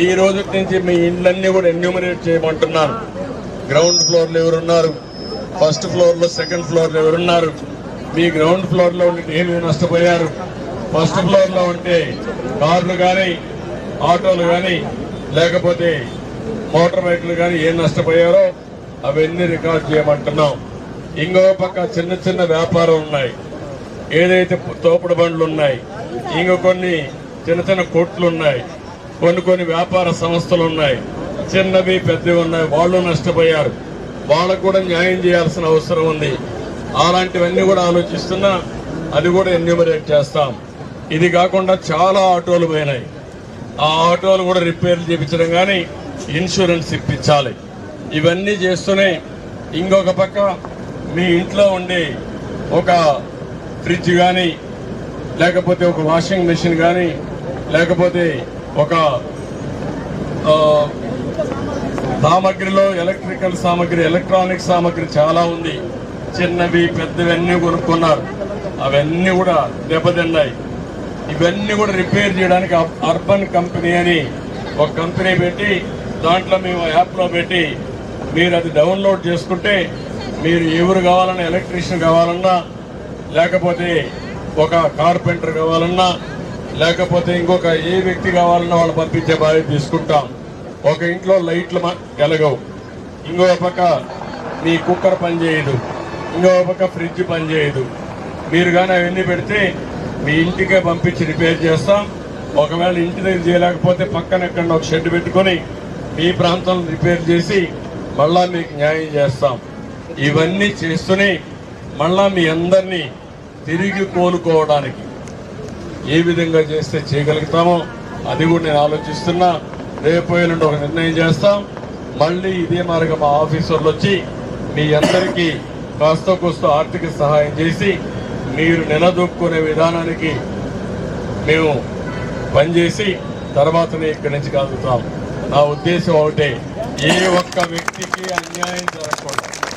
ఈ రోజు నుంచి మీ ఇండ్లన్నీ కూడా ఎన్యూమరేట్ చేయమంటున్నాను. గ్రౌండ్ ఫ్లోర్లో ఎవరున్నారు? ఫస్ట్ ఫ్లోర్లో సెకండ్ ఫ్లోర్లు ఎవరున్నారు? మీ గ్రౌండ్ ఫ్లోర్లో ఉంటే ఉండి ఏమి నష్టపోయారు? ఫస్ట్ ఫ్లోర్లో ఉంటే కార్లు కానీ ఆటోలు కానీ లేకపోతే మోటార్ బైక్లు కానీ ఏం నష్టపోయారో అవన్నీ రికార్డ్ చేయమంటున్నాం. ఇంకో పక్క చిన్న చిన్న వ్యాపారం ఉన్నాయి. ఏదైతే తోపుడు బండ్లు ఉన్నాయి ఇంకో కొన్ని చిన్న చిన్న కొట్లు ఉన్నాయి. కొన్ని కొన్ని వ్యాపార సంస్థలు ఉన్నాయి. చిన్నవి పెద్దవి ఉన్నాయి. వాళ్ళు నష్టపోయారు. వాళ్ళకు కూడా న్యాయం చేయాల్సిన అవసరం ఉంది. అలాంటివన్నీ కూడా ఆలోచిస్తున్నా అది కూడా ఎన్యూమరేట్ చేస్తాం. ఇది కాకుండా చాలా ఆటోలు పోయినాయి. ఆ ఆటోలు కూడా రిపేర్లు చేయించడం కానీ ఇన్సూరెన్స్ ఇప్పించాలి. ఇవన్నీ చేస్తూనే ఇంకొక పక్క మీ ఇంట్లో ఉండే ఒక ఫ్రిడ్జ్ కానీ లేకపోతే ఒక వాషింగ్ మెషిన్ కానీ లేకపోతే ఒక సామాగ్రిలో సామగ్రిలో ఎలక్ట్రికల్ సామగ్రి ఎలక్ట్రానిక్ సామగ్రి చాలా ఉంది. చిన్నవి పెద్దవి అన్నీ కొనుక్కున్నారు. అవన్నీ కూడా దెబ్బతిన్నాయి. ఇవన్నీ కూడా రిపేర్ చేయడానికి అర్- అర్బన్ కంపెనీ అని ఒక కంపెనీ పెట్టి దాంట్లో మేము యాప్లో పెట్టి మీరు అది డౌన్లోడ్ చేసుకుంటే మీరు ఎవరు కావాలన్నా ఎలక్ట్రీషియన్ కావాలన్నా లేకపోతే ఒక కార్పెంటర్ కావాలన్నా లేకపోతే ఇంకొక ఏ వ్యక్తి కావాలన్నా వాళ్ళు పంపించే బాధ్యత తీసుకుంటాం. ఒక ఇంట్లో లైట్లు వెలగవు. ఇంకో పక్క మీ కుక్కర్ పనిచేయదు ఇంకో పక్క ఫ్రిడ్జ్ పనిచేయదు మీరు కానీ అవన్నీ పెడితే మీ ఇంటికే పంపించి రిపేర్ చేస్తాం. ఒకవేళ ఇంటి దగ్గర చేయలేకపోతే పక్కన ఎక్కడ ఒక షెడ్ పెట్టుకొని మీ ప్రాంతంలో రిపేర్ చేసి మళ్ళా మీకు న్యాయం చేస్తాం. ఇవన్నీ చేస్తూనే మళ్ళా మీ అందరినీ తిరిగి కోలుకోవడానికి ఏ విధంగా చేస్తే చేయగలుగుతామో అది కూడా నేను ఆలోచిస్తున్నా. రేపు ఒక నిర్ణయం చేస్తాం. మళ్ళీ ఇదే మార్గం మా ఆఫీసర్లు వచ్చి మీ అందరికీ కాస్త కోస్త ఆర్థిక సహాయం చేసి మీరు నిలదొక్కునే విధానానికి మేము పనిచేసి తర్వాతనే ఇక్కడి నుంచి కలుగుతాం నా ఉద్దేశం ఒకటే ఏ ఒక్క వ్యక్తికి అన్యాయం జరగకూడదు.